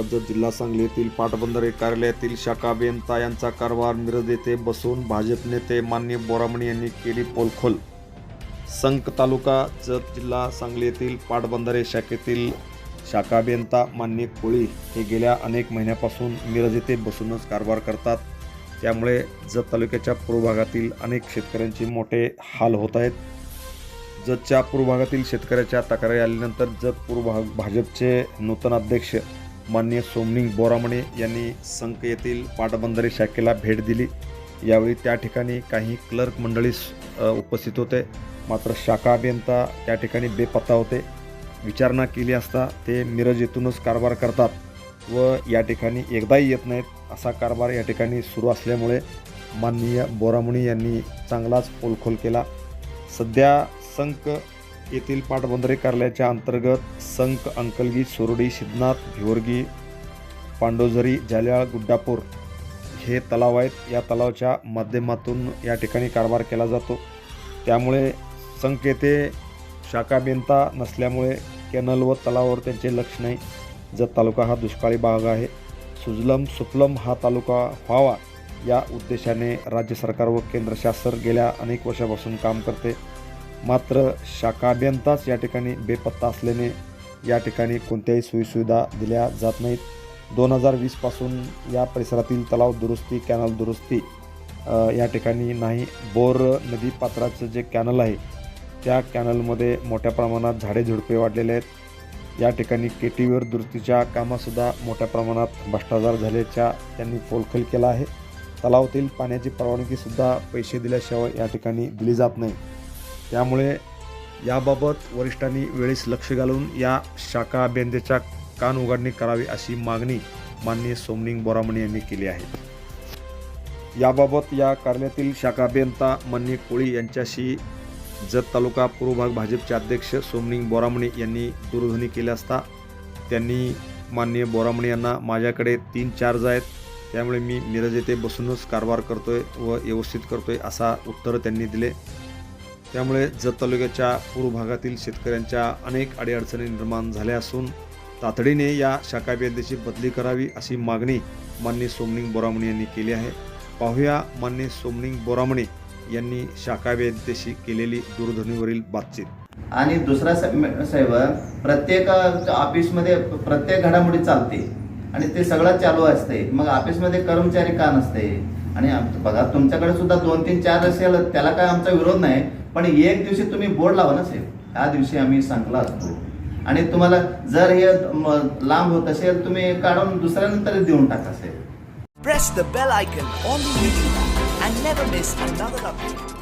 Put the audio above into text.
जत जिल्हा सांगली येथील पाटबंधारे कार्यालयातील शाखा अभियंता यांचा कारभार मिरज येथे बसून भाजप नेते मान्य बोरामणी यांनी केली पोलखोल. संक तालुका जत जिल्हा सांगली येथील पाटबंधारे शाखेतील शाखा अभियंता मान्य कोळी हे गेल्या अनेक महिन्यापासून मिरज येथे बसूनच कारभार करतात. त्यामुळे जत तालुक्याच्या पूर्व भागातील अनेक शेतकऱ्यांचे मोठे हाल होत आहेत. जतच्या पूर्व भागातील शेतकऱ्याच्या तक्रारी आल्यानंतर जत पूर्व भाग भाजपचे नूतन अध्यक्ष माननीय सोमनिंग बोरामणे यांनी संक येथील पाटबंधारे शाखेला भेट दिली. यावेळी त्या ठिकाणी काही क्लर्क मंडळी उपस्थित होते. मात्र शाखा अभियंता त्या ठिकाणी बेपत्ता होते. विचारणा केली असता ते मिरज येथूनच कारभार करतात व या ठिकाणी एकदाही येत नाहीत असा कारभार या ठिकाणी सुरू असल्यामुळे माननीय बोरामुणी यांनी चांगलाच पोलखोल केला. सध्या संक येथील पाटबंधारे कार्यालयाच्या अंतर्गत संक अंकलगी सोरडी सिद्धनाथ भिवर्गी पांडोझरी जाल्याळ गुड्डापूर हे तलाव आहेत. या तलावाच्या माध्यमातून या ठिकाणी कारभार केला जातो. त्यामुळे संक येथे शाखाभिंता नसल्यामुळे कॅनल व तलावावर त्यांचे लक्ष नाही. जत तालुका हा दुष्काळी भाग आहे. सुजलम सुफलम हा तालुका व्हावा या उद्देशाने राज्य सरकार व केंद्र शासन गेल्या अनेक वर्षापासून काम करते. मात्र शाखा अभियंताच या ठिकाणी बेपत्ता असल्याने या ठिकाणी कोणत्याही सोयीसुविधा दिल्या जात नाहीत. दोन हजार वीसपासून या परिसरातील तलाव दुरुस्ती कॅनल दुरुस्ती या ठिकाणी नाही. बोर नदी पात्राचं जे कॅनल आहे त्या कॅनलमध्ये मोठ्या प्रमाणात झाडे झुडपे वाढलेले आहेत. या ठिकाणी के टी व्हीवर दुरुस्तीच्या कामासुद्धा मोठ्या प्रमाणात भ्रष्टाचार झाल्याच्या त्यांनी फोलखल केला आहे. तलावातील पाण्याची परवानगीसुद्धा पैसे दिल्याशिवाय या ठिकाणी दिली जात नाही. त्यामुळे याबाबत वरिष्ठांनी वेळेस लक्ष घालून या शाखा अभियंत्याच्या कान उघडणी करावी अशी मागणी माननीय सोमनिंग बोरामणी यांनी केली आहे. याबाबत या कार्यालयातील शाखा अभियंता माननीय कोळी यांच्याशी जत तालुका पूर्व भाग भाजपचे अध्यक्ष सोमनिंग बोरामणे यांनी दूरध्वनी केले असता त्यांनी माननीय बोरामणे यांना माझ्याकडे तीन चार्ज आहेत. त्यामुळे मी मिरज येथे बसूनच कारभार करतोय व व्यवस्थित करतोय असा उत्तर त्यांनी दिले. त्यामुळे जत तालुक्याच्या पूर्व भागातील शेतकऱ्यांच्या अनेक अडीअडचणी निर्माण झाल्या असून तातडीने या शाखा बदली करावी अशी मागणी मान्य सोमनिंग बोरामणी यांनी केली आहे. पाहूया मान्य सोमनिंग बोरामणी यांनी शाखा केलेली दूरध्वनीवरील बातचीत. आणि दुसरा साहेब प्रत्येक ऑफिसमध्ये प्रत्येक घडामोडी चालते आणि ते सगळं चालू असते. मग ऑफिसमध्ये कर्मचारी का नसते? आणि बघा तुमच्याकडे सुद्धा दोन तीन चार असेल त्याला काय आमचा विरोध नाही. पण एक दिवशी तुम्ही बोर्ड लावा ना साहेब. त्या दिवशी आम्ही संकला असतो. आणि तुम्हाला जर हे लांब होत असेल तुम्ही काढून दुसऱ्यानंतर देऊन टाका साहेब. Press the bell icon on the YouTube app and never miss another update.